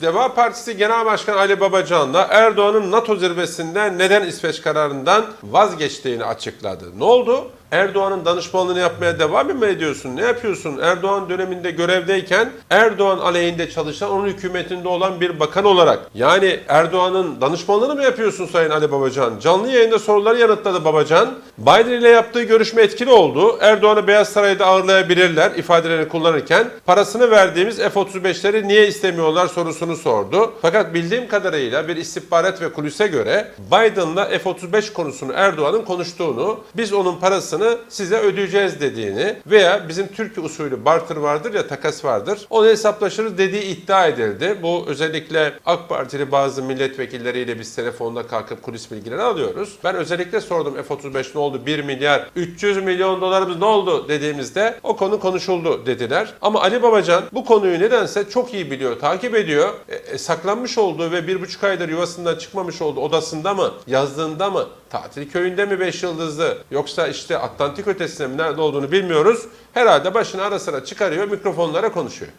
Deva Partisi Genel Başkanı Ali Babacan'la Erdoğan'ın NATO zirvesinde neden İsveç kararından vazgeçtiğini açıkladı. Ne oldu? Erdoğan'ın danışmanlığını yapmaya devam mı ediyorsun? Ne yapıyorsun? Erdoğan döneminde görevdeyken Erdoğan aleyhinde çalışan onun hükümetinde olan bir bakan olarak yani Erdoğan'ın danışmanlığını mı yapıyorsun Sayın Ali Babacan? Canlı yayında soruları yanıtladı Babacan. Biden ile yaptığı görüşme etkili oldu. Erdoğan'ı Beyaz Saray'da ağırlayabilirler ifadelerini kullanırken parasını verdiğimiz F-35'leri niye istemiyorlar sorusunu sordu. Fakat bildiğim kadarıyla bir istihbarat ve kulise göre Biden'la F-35 konusunu Erdoğan'ın konuştuğunu, biz onun parasını size ödeyeceğiz dediğini veya bizim Türkiye usulü barter vardır ya takas vardır. Onu hesaplaşırız dediği iddia edildi. Bu özellikle AK Partili bazı milletvekilleriyle biz telefonda kalkıp kulis bilgileri alıyoruz. Ben özellikle sordum F-35 ne oldu? 1 milyar 300 milyon dolarımız ne oldu dediğimizde o konu konuşuldu dediler. Ama Ali Babacan bu konuyu nedense çok iyi biliyor, takip ediyor. E, e, saklanmış olduğu ve bir buçuk aydır yuvasından çıkmamış olduğu odasında mı, yazdığında mı, tatil köyünde mi 5 yıldızlı yoksa işte Atlantik ötesinde mi nerede olduğunu bilmiyoruz. Herhalde başını ara sıra çıkarıyor, mikrofonlara konuşuyor.